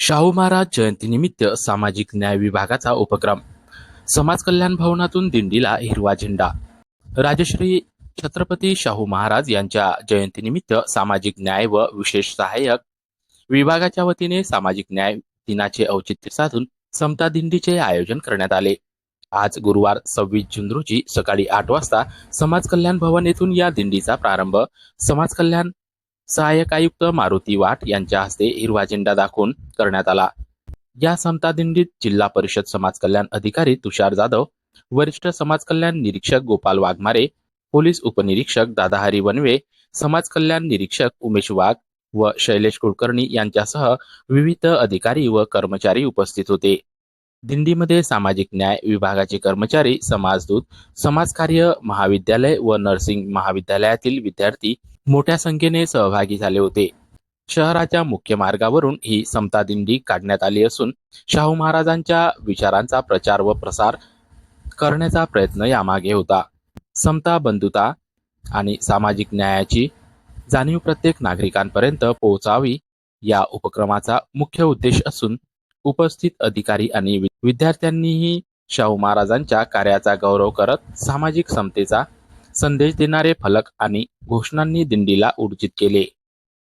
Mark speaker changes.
Speaker 1: शाहू महाराज जयंतीनिमित्त सामाजिक न्याय विभागाचा उपक्रम. समाज कल्याण भवनातून दिंडीला हिरवा झेंडा. राजश्री छत्रपती शाहू महाराज यांच्या जयंतीनिमित्त सामाजिक न्याय व विशेष सहाय्यक विभागाच्या वतीने सामाजिक न्याय दिनाचे औचित्य साधून समता दिंडीचे आयोजन करण्यात आले. आज गुरुवार सव्वीस जून रोजी सकाळी आठ वाजता समाज कल्याण भवन येथून या दिंडीचा प्रारंभ. समाज कल्याण सहाय्यक आयुक्त मारुती वाट यांच्या हस्ते हिरवा झेंडा दाखवून करण्यात आला. या समता दिंडीत जिल्हा परिषद समाज कल्याण अधिकारी तुषार जाधव वरिष्ठ समाज कल्याण निरीक्षक गोपाल वाघमारे पोलीस उपनिरीक्षक दादाहरी वनवे समाज कल्याण निरीक्षक उमेश वाघ व शैलेश कुलकर्णी यांच्यासह विविध अधिकारी व कर्मचारी उपस्थित होते. दिंडीमध्ये सामाजिक न्याय विभागाचे कर्मचारी समाजदूत समाजकार्य महाविद्यालय व नर्सिंग महाविद्यालयातील विद्यार्थी मोठ्या संख्येने सहभागी झाले होते. शहराच्या मुख्य मार्गावरून ही समता दिंडी काढण्यात आली असून शाहू महाराजांच्या विचारांचा प्रचार व प्रसार करण्याचा प्रयत्न यामागे होता. समता बंधुता आणि सामाजिक न्यायाची जाणीव प्रत्येक नागरिकांपर्यंत पोहोचावी या उपक्रमाचा मुख्य उद्देश असून उपस्थित अधिकारी आणि वि- विद्यार्थ्यांनीही शाहू महाराजांच्या कार्याचा गौरव करत सामाजिक समतेचा संदेश देणारे फलक आणि घोषणांनी दिंडीला ऊर्जित केले.